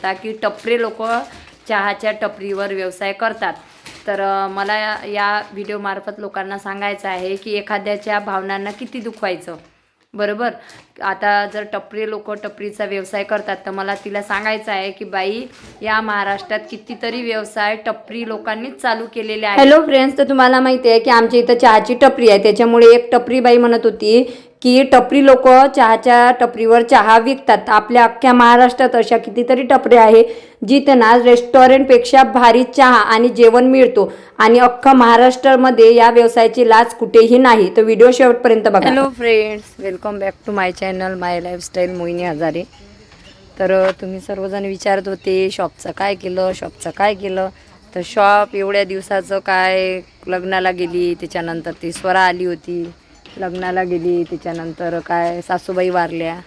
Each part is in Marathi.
होता की टपरे लोक चहाच्या टपरीवर व्यवसाय करतात. तर मला या- व्हिडिओमार्फत लोकांना सांगायचं आहे की एखाद्याच्या भावनांना किती दुखवायचं. बरोबर? आता जर टपरी लोक टपरीचा व्यवसाय करतात तर मला तिला सांगायचं आहे की बाई या महाराष्ट्रात कितीतरी व्यवसाय टपरी लोकांनीच चालू केलेले आहेत. हॅलो फ्रेंड्स तर तुम्हाला माहिती आहे की आमच्या इथं चहाची टपरी आहे. त्याच्यामुळे एक टपरी बाई म्हणत होती की टपरी लोक चहाच्या टपरीवर चहा विकतात. आपल्या अख्ख्या महाराष्ट्रात अशा कितीतरी टपरी आहे जिथे ना रेस्टॉरंटपेक्षा भारी चहा आणि जेवण मिळतो. आणि अख्खा महाराष्ट्रामध्ये या व्यवसायाची लाच कुठेही नाही. तर व्हिडिओ शेवटपर्यंत बघा. Hello friends welcome back to my channel my lifestyle Mohini Hazare. तर तुम्ही सर्वजण विचारत होते शॉपचं काय केलं शॉपचं काय केलं? तर शॉप एवढ्या दिवसाचं काय लग्नाला गेली त्याच्यानंतर ती स्वरा आली होती. लग्नाला गेली त्याच्यानंतर काय सासूबाई वारल्या.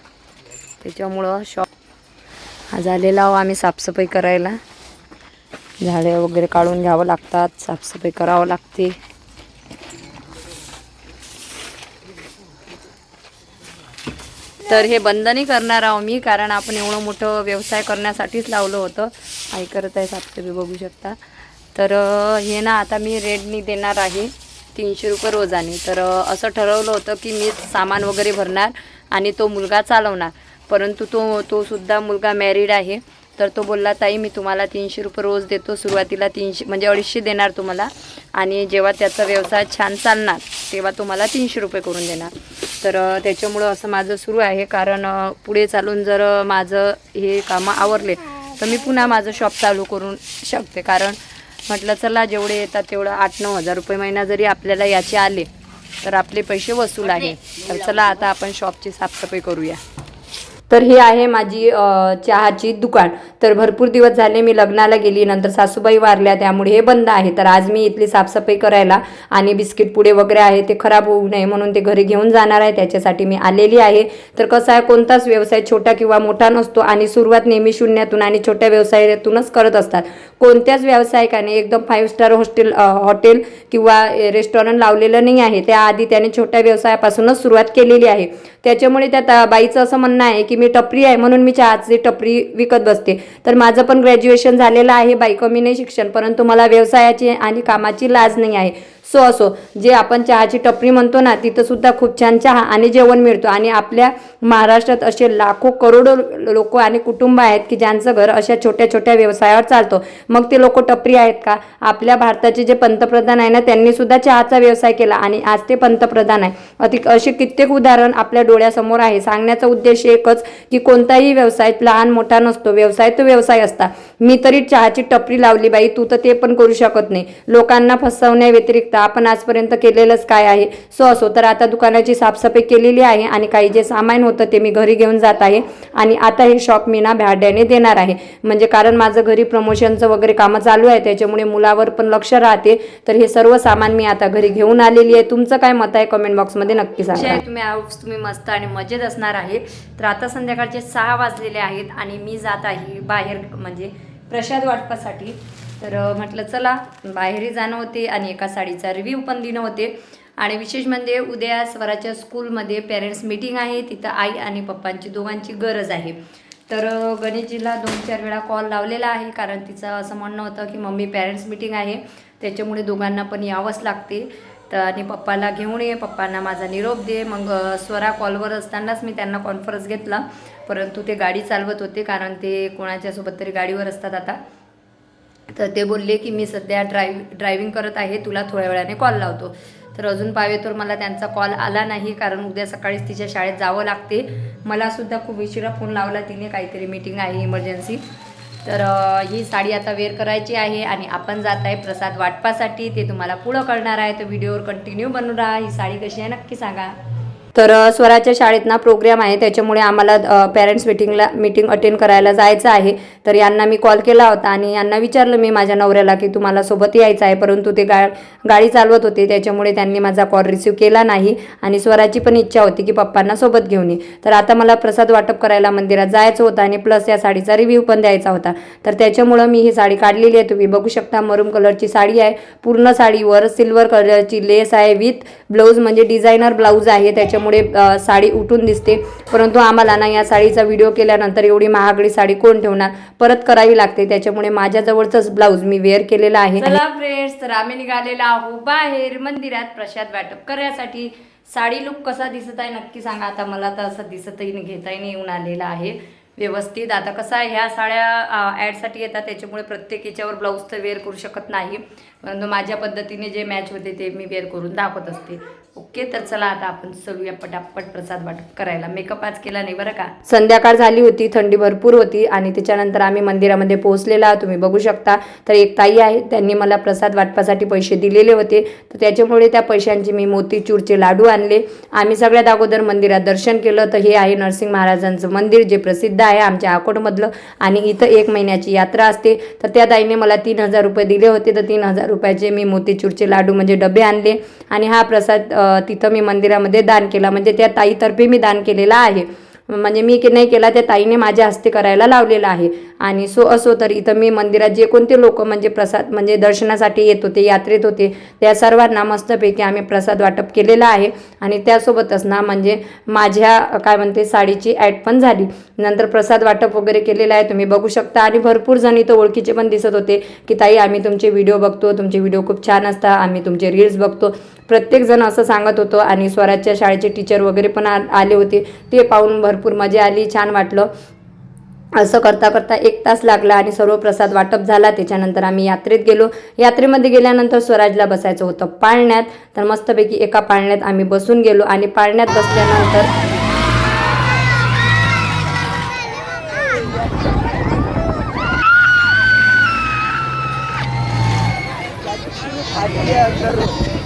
त्याच्यामुळं शॉप आज आलेला आहो आम्ही साफसफाई करायला. झाडे वगैरे काढून घ्यावं लागतात साफसफाई करावं लागते. तर हे बंद नाही करणार आहो मी कारण आपण एवढं मोठं व्यवसाय करण्यासाठीच लावलं होतं. आई करत आहे साफसफाई बघू शकता. तर हे ना आता मी रेडनी देणार आहे. तीनशे रुपये रोजाने. तर असं ठरवलं होतं की मी सामान वगैरे भरणार आणि तो मुलगा चालवणार. परंतु तो तो सुद्धा मुलगा मॅरिड आहे. तर तो बोलला ताई मी तुम्हाला तीनशे रुपये रोज देतो. सुरुवातीला तीनशे म्हणजे अडीचशे देणार तुम्हाला. आणि जेव्हा त्याचा व्यवसाय छान चालणार तेव्हा तुम्हाला तीनशे रुपये करून देणार. तर त्याच्यामुळं असं माझं सुरू आहे. कारण पुढे चालून जर माझं हे कामं आवरले तर मी पुन्हा माझं शॉप चालू करू शकते. कारण म्हटलं चला जेवढे येतात तेवढं आठ नऊ हजार रुपये महिना जरी आपल्याला याचे आले तर आपले पैसे वसूल आहे. तर चला आता आपण शॉपची साफसफाई करूया. तर हे आहे माझी चहाची दुकान. तर भरपूर दिवस झाले मी लग्नाला गेली नंतर सासूबाई वारल्या त्यामुळे हे बंद आहे. तर आज मी इथली साफसफाई करायला आणि बिस्किट पुडे वगैरे आहे ते खराब होऊ नये म्हणून ते घरी घेऊन जाणार आहे. त्याच्यासाठी मी आलेली आहे. तर कसं आहे कोणताच व्यवसाय छोटा किंवा मोठा नसतो आणि सुरुवात नेहमी शून्यातून आणि छोट्या व्यवसायातूनच करत असतात. कोणत्याच व्यावसायिकाने एकदम फाईव्ह स्टार हॉस्टेल हॉटेल किंवा रेस्टॉरंट लावलेलं नाही आहे. त्याआधी त्याने छोट्या व्यवसायापासूनच सुरुवात केलेली आहे. त्याच्यामुळे त्या बाईचं असं म्हणणं आहे की मी टपरी आहे म्हणून मी चहाची टपरी विकत बसते. तर माझं पण ग्रॅज्युएशन झालेलं आहे. बाई कमी नाही शिक्षण परंतु मला व्यवसायाची आणि कामाची लाज नाही आहे. सो असो जे आपण चहाची टपरी म्हणतो ना तिथंसुद्धा खूप छान चहा आणि जेवण मिळतो. आणि आपल्या महाराष्ट्रात असे लाखो करोडो लोक आणि कुटुंब आहेत की ज्यांचं घर अशा छोट्या छोट्या व्यवसायावर चालतो. मग ते लोक टपरी आहेत का? आपल्या भारताचे जे पंतप्रधान आहे ना त्यांनीसुद्धा चहाचा व्यवसाय केला आणि आज ते पंतप्रधान आहे. अधिक असे कित्येक उदाहरण आपल्या डोळ्यासमोर आहे. सांगण्याचा उद्देश एकच की कोणताही व्यवसाय लहान मोठा नसतो. व्यवसाय तो व्यवसाय असता. मी तरी चहाची टपरी लावली बाई तू तर ते पण करू शकत नाही. लोकांना फसवण्या व्यतिरिक्त आपण आजपर्यंत केलेलंच काय आहे? सो असो तर आता दुकानाची साफसफाई केलेली आहे आणि काही जे सामान होतं ते मी घरी घेऊन जात आहे आणि आता हे शॉप मी ना भाड्याने देणार आहे. म्हणजे कारण माझं घरी प्रमोशनचं वगैरे कामं चालू आहे त्याच्यामुळे मुलावर पण लक्ष राहते. तर हे सर्व सामान मी आता घरी घेऊन आलेली आहे. तुमचं काय मत आहे कमेंट बॉक्समध्ये नक्की सांगा. आहे तुम्ही तुम्ही मस्त आणि मजेत असणार आहे. तर आता संध्याकाळचे सहा वाजलेले आहेत आणि मी जात आहे बाहेर म्हणजे प्रसाद वाटपासाठी. तर म्हटलं चला. बाहेरही जाणं होते आणि एका साडीचा रिव्ह्यू पण देणं होते. आणि विशेष म्हणजे उद्या स्वराच्या स्कूलमध्ये पेरेंट्स मीटिंग आहे. तिथं आई आणि पप्पांची दोघांची गरज आहे. तर गणेशजीला दोन चार वेळा कॉल लावलेला आहे. कारण तिचं असं म्हणणं होतं की मम्मी पेरेंट्स मीटिंग आहे. त्याच्यामुळे दोघांना पण यावंच लागते. तर आणि पप्पाला घेऊन ये. पप्पांना माझा निरोप दे. मग स्वरा कॉलवर असतानाच मी त्यांना कॉन्फरन्स घेतला. परंतु ते गाडी चालवत होते. कारण ते कोणाच्यासोबत तरी गाडीवर असतात आता. तर ते बोलले की मी सध्या ड्राईव्ह ड्रायव्हिंग करत आहे तुला थोड्या वेळाने कॉल लावतो. तर अजून पावे तर मला त्यांचा कॉल आला नाही कारण उद्या सकाळीच तिच्या शाळेत जावं लागते. मलासुद्धा खूप उशिरा फोन लावला तिने काहीतरी मीटिंग आहे इमर्जन्सी. तर ही साडी आता वेअर करायची आहे आणि आपण जात आहे प्रसाद वाटपासाठी. ते तुम्हाला पुढं कळणार आहे. तर व्हिडिओवर कंटिन्यू बनून राहा. ही साडी कशी आहे नक्की सांगा. तर स्वराच्या शाळेत ना प्रोग्राम आहे. त्याच्यामुळे आम्हाला पॅरेंट्स मिटिंगला मीटिंग अटेंड करायला जायचं आहे. तर यांना मी कॉल केला होता आणि यांना विचारलं मी माझ्या नवऱ्याला की तुम्हाला सोबत यायचं आहे. परंतु ते गा गाडी चालवत होते. त्याच्यामुळे त्यांनी माझा कॉल रिसिव्ह केला नाही. आणि स्वराची पण इच्छा होती की पप्पांना सोबत घेऊन ये. तर आता मला प्रसाद वाटप करायला मंदिरात जायचं होतं आणि प्लस या साडीचा रिव्ह्यू पण द्यायचा होता. तर त्याच्यामुळं मी ही साडी काढलेली आहे. तुम्ही बघू शकता मरून कलरची साडी आहे. पूर्ण साडीवर सिल्वर कलरची लेस आहे. विथ ब्लाऊज म्हणजे डिझायनर ब्लाऊज आहे. त्याच्यामुळे त्याच्यामुळे साडी उठून दिसते. परंतु आम्हाला ना या साडीचा व्हिडिओ केल्यानंतर एवढी महागडी साडी कोण ठेवणार? परत करावी लागते. त्याच्यामुळे माझ्याजवळचंच ब्लाऊज मी वेअर केलेला आहे. चला फ्रेंड्स तर आम्ही निघालेला आहो बाहेर मंदिरात प्रसाद वाटप करण्यासाठी. साडी लुक कसा दिसत आहे नक्की सांगा. आता मला तर असं दिसतही घेताही नाही येऊन आलेला आहे. व्यवस्थित. आता कसं आहे ह्या साड्या ॲडसाठी येतात. त्याच्यामुळे प्रत्येक याच्यावर ब्लाऊज तर वेअर करू शकत नाही. परंतु माझ्या पद्धतीने जे मॅच होते ते मी वेअर करून दाखवत असते. ओके तर चला आता आपण चलूया पटापट प्रसाद वाटप करायला. मेकअप आज केला नाही बरं का? संध्याकाळ झाली होती थंडी भरपूर होती आणि त्याच्यानंतर आम्ही मंदिरामध्ये पोहोचलेला. तुम्ही बघू शकता. तर एक ताई आहे त्यांनी मला प्रसाद वाटपासाठी पैसे दिलेले होते. तर त्याच्यामुळे त्या पैशांचे मी मोतीचूरचे लाडू आणले. आम्ही सगळ्यात अगोदर मंदिरात दर्शन केलं. तर हे आहे नरसिंह महाराजांचं मंदिर जे प्रसिद्ध आहे आमच्या अकोटमधलं. आणि इथं एक महिन्याची यात्रा असते. तर त्या ताईने मला तीन हजार रुपये दिले होते. तर तीन हजार रुपयाचे मी मोतीचूरचे लाडू म्हणजे डबे आणले आणि हा प्रसाद तिथं मी मंदिरामध्ये दान केला. म्हणजे त्या ताईतर्फे मी दान केलेला आहे. म्हणजे मी की नाही केला त्या ताईने माझ्या हस्ते करायला लावलेला आहे. आणि सो असो तर इथं मी मंदिरात जे कोणते लोक म्हणजे प्रसाद म्हणजे दर्शनासाठी येत होते यात्रेत होते त्या सर्वांना मस्तपैकी आम्ही प्रसाद वाटप केलेला आहे. आणि त्यासोबतच ना म्हणजे माझ्या काय म्हणते साडीची ॲड पण झाली. नंतर प्रसाद वाटप वगैरे केलेलं आहे तुम्ही बघू शकता. आणि भरपूर जण इथं ओळखीचे पण दिसत होते की ताई आम्ही तुमचे व्हिडिओ बघतो तुमचे व्हिडिओ खूप छान असतात आम्ही तुमचे रील्स बघतो. प्रत्येकजण असं सांगत होतो आणि स्वराजच्या शाळेचे टीचर वगैरे पण आ- आले होते. ते पाहून भरपूर मजा आली छान वाटलं. असं करता करता एक तास लागला आणि सर्व प्रसाद वाटप झाला. त्याच्यानंतर आम्ही यात्रेत गेलो. यात्रेमध्ये गेल्यानंतर स्वराजला बसायचं होतं पाळण्यात. तर मस्तपैकी एका पाळण्यात आम्ही बसून गेलो आणि पाळण्यात बसल्यानंतर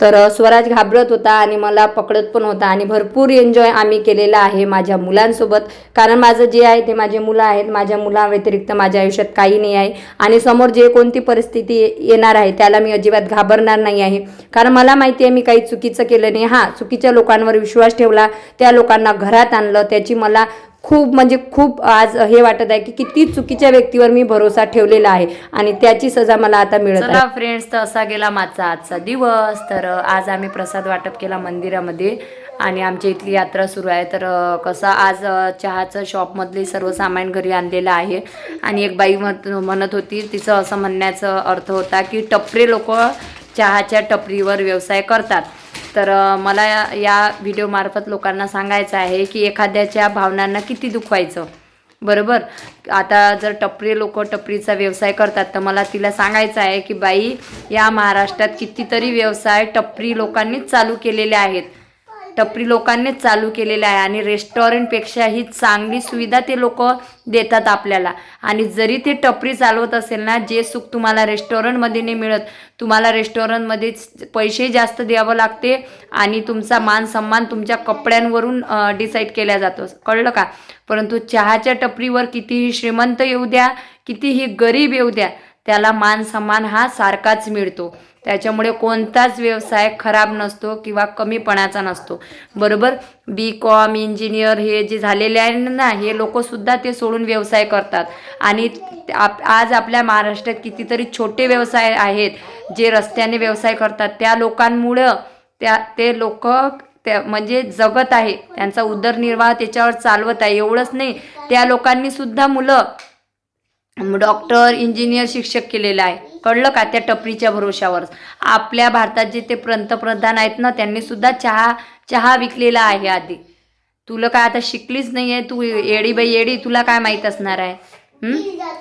तर स्वराज घाबरत होता आणि मला पकडत पण होता आणि भरपूर एन्जॉय आम्ही केलेला आहे माझ्या मुलांसोबत. कारण माझं जे आहे ते माझे मुलं आहेत. माझ्या मुलाव्यतिरिक्त माझ्या आयुष्यात काही नाही आहे. आणि समोर जे कोणती परिस्थिती येणार आहे त्याला मी अजिबात घाबरणार नाही आहे. कारण मला माहिती आहे मी काही चुकीचं केलं नाही. हां चुकीच्या लोकांवर विश्वास ठेवला. त्या लोकांना घरात आणलं. त्याची मला खूप म्हणजे खूप आज हे वाटत आहे की किती चुकीच्या व्यक्तीवर मी भरोसा ठेवलेला आहे आणि त्याची सजा मला आता मिळत आहे. फ्रेंड्स तर असा गेला माझा आजचा दिवस. तर आज आम्ही प्रसाद वाटप केला मंदिरामध्ये आणि आमच्या इथली यात्रा सुरू आहे. तर कसं आज चहाचं शॉपमधले सर्व सामान घरी आणलेलं आहे. आणि एक बाई म्हणत होती तिचं असं म्हणण्याचा अर्थ होता की टपरे लोक चहाच्या टपरीवर व्यवसाय करतात. तर मला या- या व्हिडिओमार्फत लोकांना सांगायचं आहे की एखाद्याच्या भावनांना किती दुखवायचं. बरोबर? आता जर टपरी लोक टपरीचा व्यवसाय करतात तर मला तिला सांगायचं आहे की बाई या महाराष्ट्रात कितीतरी व्यवसाय टपरी लोकांनीच चालू केलेले आहेत. टपरी लोकांनीच चालू केलेले आहे आणि रेस्टॉरंटपेक्षा ही चांगली सुविधा ते लोक देतात आपल्याला. आणि जरी ते टपरी चालवत असेल ना जे सुख तुम्हाला रेस्टॉरंटमध्ये नाही मिळत तुम्हाला रेस्टॉरंटमध्ये पैसे जास्त द्यावं लागते आणि तुमचा मान सन्मान तुमच्या कपड्यांवरून डिसाईड केला जातो. कळलं का? परंतु चहाच्या टपरीवर कितीही श्रीमंत येऊ द्या कितीही गरीब येऊ द्या त्याला मान सन्मान हा सारखाच मिळतो. त्याच्यामुळे कोणताच व्यवसाय खराब नसतो किंवा कमीपणाचा नसतो. बरोबर? बी कॉम इंजिनियर हे जे झालेले आहे ना हे लोकसुद्धा ते सोडून व्यवसाय करतात. आणि आप आज आपल्या महाराष्ट्रात कितीतरी छोटे व्यवसाय आहेत जे रस्त्याने व्यवसाय करतात. त्या लोकांमुळं त्या ते लोक त्या म्हणजे जगत आहे. त्यांचा उदरनिर्वाह त्याच्यावर चालवत आहे. एवढंच नाही त्या लोकांनी सुद्धा मुलं डॉक्टर इंजिनियर शिक्षक केलेलं आहे. कळलं का त्या टपरीच्या भरोशावर आपल्या भारतात जे ते पंतप्रधान आहेत ना त्यांनी सुद्धा चहा चहा विकलेला आहे आधी. तुला काय आता शिकलीच नाही आहे तू येडी बाई येडी तुला काय माहीत असणार आहे?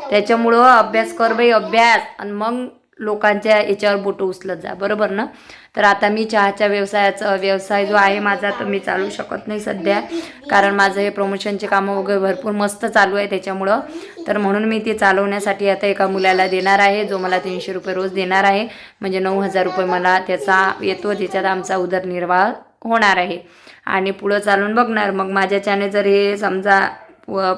त्याच्यामुळं अभ्यास कर बाई अभ्यास. आणि मग लोकांच्या याच्यावर बोटं उचलत जा. बरोबर ना? तर आता मी चहाच्या व्यवसायाचा व्यवसाय जो आहे माझा तर मी चालू शकत नाही सध्या. कारण माझं हे प्रमोशनचे कामं वगैरे भरपूर मस्त चालू आहे. त्याच्यामुळं तर म्हणून मी ते चालवण्यासाठी आता एका मुलाला देणार आहे जो मला तीनशे रुपये रोज देणार आहे. म्हणजे नऊ हजार रुपये मला त्याचा येतो त्याच्यात आमचा उदरनिर्वाह होणार आहे. आणि पुढं चालून बघणार. मग माझ्या चॅने जर हे समजा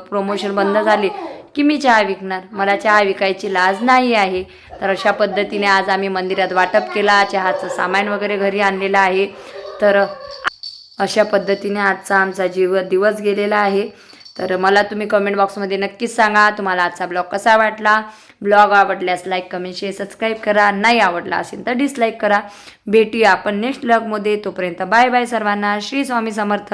प्रमोशन बंद झाले की मी चहा विकणार? मला चहा विकायची लाज नाही आहे. तर अशा पद्धतीने आज आम्ही मंदिरात वाटप केला. चहाचं सामान वगैरे घरी आणलेलं आहे. तर अशा पद्धतीने आजचा आमचा जीव दिवस गेलेला आहे. तर मला तुम्ही कमेंट बॉक्समध्ये नक्कीच सांगा. तुम्हाला आजचा ब्लॉग कसा वाटला? ब्लॉग आवडल्यास लाईक कमेंट शेअर सबस्क्राईब करा. नाही आवडला असेल तर डिसलाईक करा. भेटूया आपण नेक्स्ट ब्लॉगमध्ये तोपर्यंत बाय बाय सर्वांना. श्री स्वामी समर्थ.